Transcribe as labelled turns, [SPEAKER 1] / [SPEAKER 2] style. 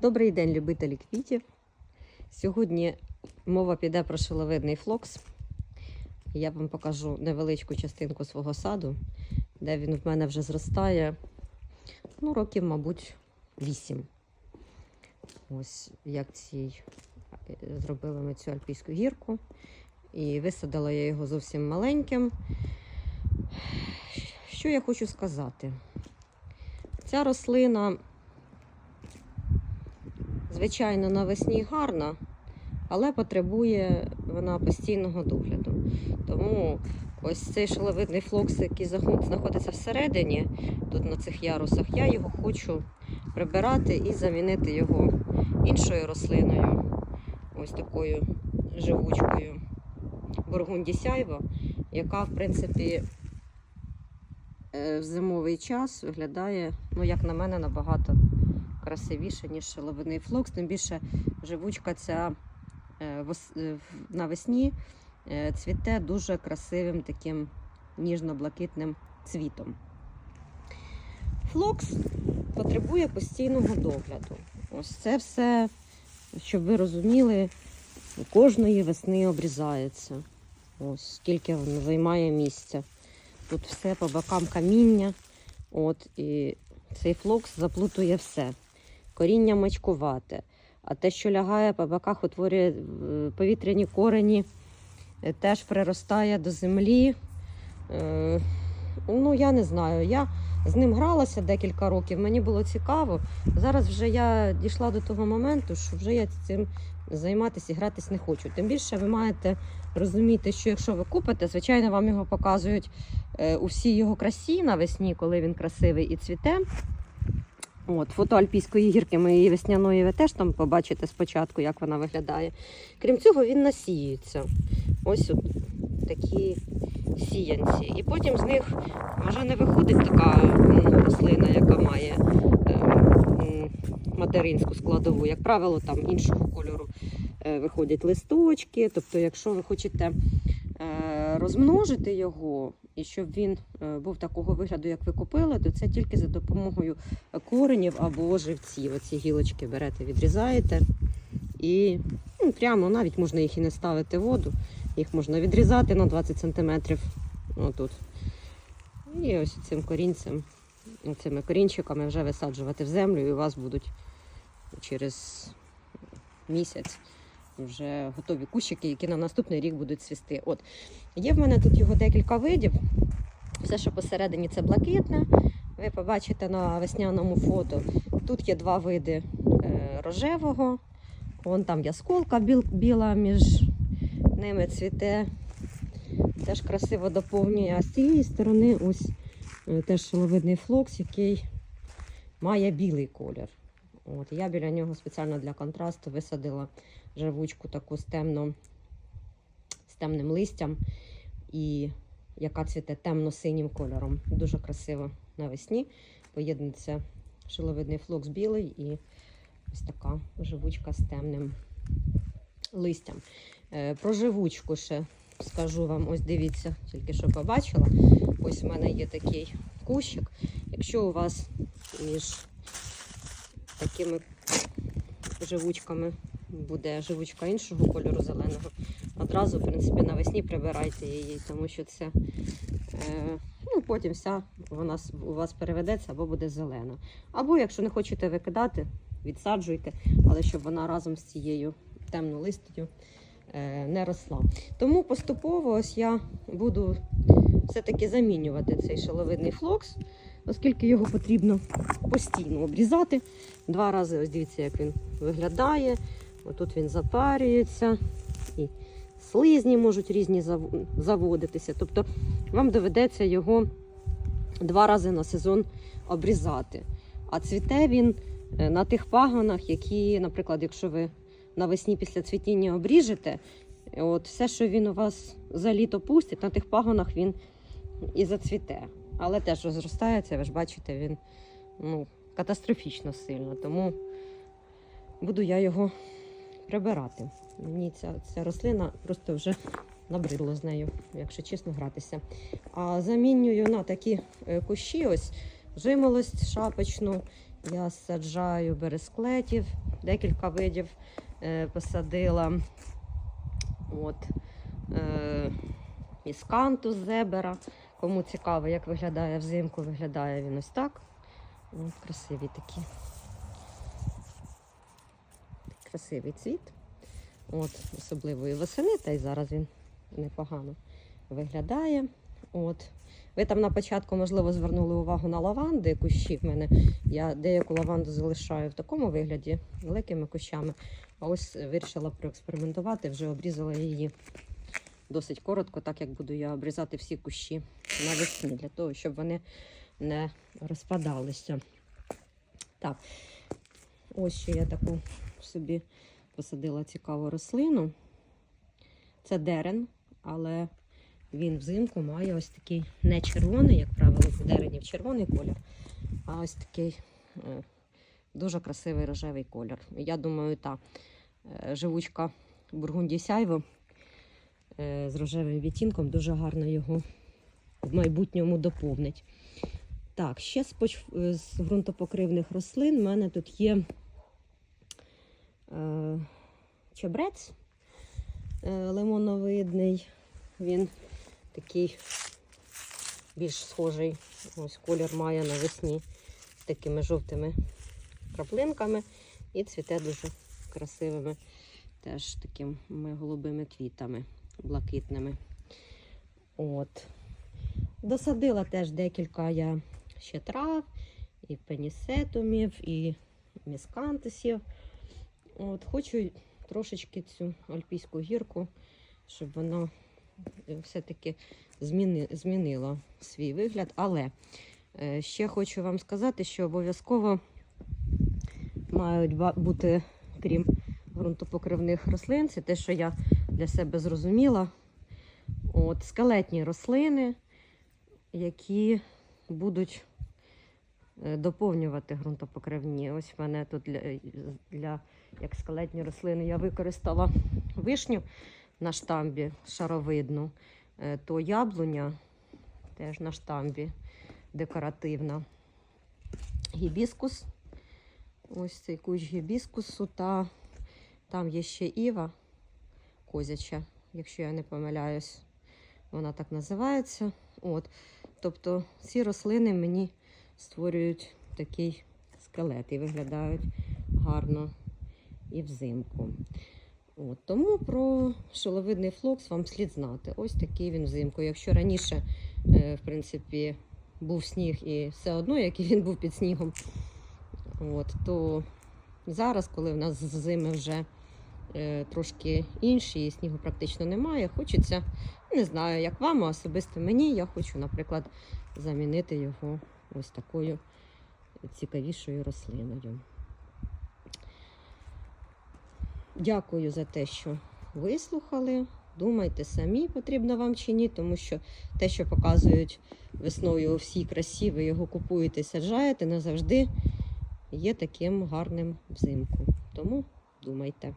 [SPEAKER 1] Добрий день, любителі квітів. Сьогодні мова піде про шиловидний флокс. Я вам покажу невеличку частинку свого саду, де він в мене вже зростає. Ну, років, мабуть, 8. Ось як цій е, зробили ми цю альпійську гірку. І висадила я його зовсім маленьким. Що я хочу сказати? Ця рослина звичайно, навесні гарна, але потребує вона постійного догляду. Тому ось цей шаловидний флокс, який знаходиться всередині, тут на цих ярусах, я його хочу прибирати і замінити його іншою рослиною, ось такою живучкою Бургунді Сяйво, яка, в принципі, е, в зимовий час виглядає, ну, як на мене, набагато красивіше, ніж шаловидний флокс. Тим більше живучка ця е, е, навесні е, цвіте дуже красивим таким ніжно-блакитним цвітом. Флокс потребує постійного догляду. Ось це все, щоб ви розуміли, кожної весни обрізається. Ось скільки він займає місця. Тут все по бокам каміння. От, і цей флокс заплутує все коріння мачкувате. А те, що лягає по боках, утворює е, повітряні корені, е, теж приростає до землі. Е, Ну, я не знаю. Я з ним гралася декілька років, мені було цікаво. Зараз вже я дійшла до того моменту, що вже я цим займатися і гратись не хочу. Тим більше ви маєте розуміти, що якщо ви купите, звичайно, вам його показують у всій його красі навесні, коли він красивий і цвіте. От, фото Альпійської гірки моєї весняної ви теж там побачите спочатку, як вона виглядає. Крім цього, він насіюється. Ось от такі сіянці. І потім з них вже не виходить така ну, рослина, яка має е, материнську складову. Як правило, там іншого кольору е, виходять листочки. Тобто, якщо ви хочете розмножити його, і щоб він е, був такого вигляду, як ви купили, то це тільки за допомогою коренів або живців. Оці гілочки берете, відрізаєте і ну, прямо навіть можна їх і не ставити в воду. Їх можна відрізати на 20 см. Отут. І ось цим корінцем, цими корінчиками вже висаджувати в землю, і у вас будуть через місяць вже готові кущики, які на наступний рік будуть цвісти. От. Є в мене тут його декілька видів. Все, що посередині, це блакитне. Ви побачите на весняному фото. Тут є два види е, рожевого. Вон там ясколка біл, біла між ними цвіте. Теж красиво доповнює. А з цієї сторони ось е, теж шиловидний флокс, який має білий колір. От, я біля нього спеціально для контрасту висадила живучку таку з, темно, з темним листям, і яка цвіте темно-синім кольором. Дуже красиво навесні. Поєднується шиловидний флокс білий і ось така живучка з темним листям. Е, Про живучку ще скажу вам, ось дивіться, тільки що побачила. Ось в мене є такий кущик. Якщо у вас між такими живучками буде живучка іншого кольору зеленого, одразу, в принципі, навесні прибирайте її, тому що це е, ну, потім вся вона у вас переведеться або буде зелена. Або, якщо не хочете викидати, відсаджуйте, але щоб вона разом з цією темною листю е, не росла. Тому поступово ось я буду все-таки замінювати цей шаловидний флокс, оскільки його потрібно постійно обрізати. Два рази, ось дивіться, як він виглядає. Отут він запарюється, і слизні можуть різні заводитися. Тобто вам доведеться його два рази на сезон обрізати. А цвіте він е, на тих пагонах, які, наприклад, якщо ви навесні після цвітіння обріжете, от все, що він у вас за літо пустить, на тих пагонах він і зацвіте. Але теж розростається, ви ж бачите, він ну, катастрофічно сильно. Тому буду я його прибирати. Мені ця, ця рослина просто вже набридло з нею, якщо чесно, гратися. А замінюю на такі е, кущі, ось жимолость шапочну Я саджаю бересклетів, декілька видів е, посадила. От, е, місканту зебера. Кому цікаво, як виглядає взимку, виглядає він ось так. От, красиві такі. Красивий цвіт. От, особливо і восени, та й зараз він непогано виглядає. От. Ви там на початку, можливо, звернули увагу на лаванди, кущі в мене. Я деяку лаванду залишаю в такому вигляді, великими кущами. А ось вирішила проекспериментувати, вже обрізала її досить коротко, так як буду я обрізати всі кущі навесні, для того, щоб вони не розпадалися. Так, ось ще я таку собі посадила цікаву рослину. Це дерен, але він взимку має ось такий не червоний, як правило, в деренів червоний колір, а ось такий е, дуже красивий рожевий колір. Я думаю, та е, живучка Бургундій Сяйво е, з рожевим відтінком дуже гарно його в майбутньому доповнить. Так, ще з, поч- е, з ґрунтопокривних рослин в мене тут є е, чебрець е, лимоновидний. Він такий більш схожий, ось колір має навесні з такими жовтими краплинками і цвіте дуже красивими, теж такими голубими квітами, блакитними. От. Досадила теж декілька я ще трав, і пенісетумів, і міскантисів. От, хочу трошечки цю альпійську гірку, щоб вона е, все-таки зміни, змінила свій вигляд. Але е, ще хочу вам сказати, що обов'язково мають бути, крім ґрунтопокривних рослин, це те, що я для себе зрозуміла. От, скелетні рослини, які будуть е, доповнювати ґрунтопокривні. Ось в мене тут для, для як скелетні рослини я використала вишню на штамбі шаровидну, е, то яблуня теж на штамбі декоративна. Гібіскус. Ось цей кущ гібіскусу, та там є ще Іва козяча, якщо я не помиляюсь, вона так називається. От. Тобто ці рослини мені створюють такий скелет і виглядають гарно і взимку. От, тому про шиловидний флокс вам слід знати. Ось такий він взимку. Якщо раніше, е, в принципі, був сніг і все одно, який він був під снігом, от, то зараз, коли в нас зими вже трошки інші, і снігу практично немає, хочеться, не знаю, як вам, а особисто мені, я хочу, наприклад, замінити його ось такою цікавішою рослиною. Дякую за те, що вислухали. Думайте самі, потрібно вам чи ні, тому що те, що показують весною у всій красі, ви його купуєте саджаєте, не завжди є таким гарним взимку. Тому думайте.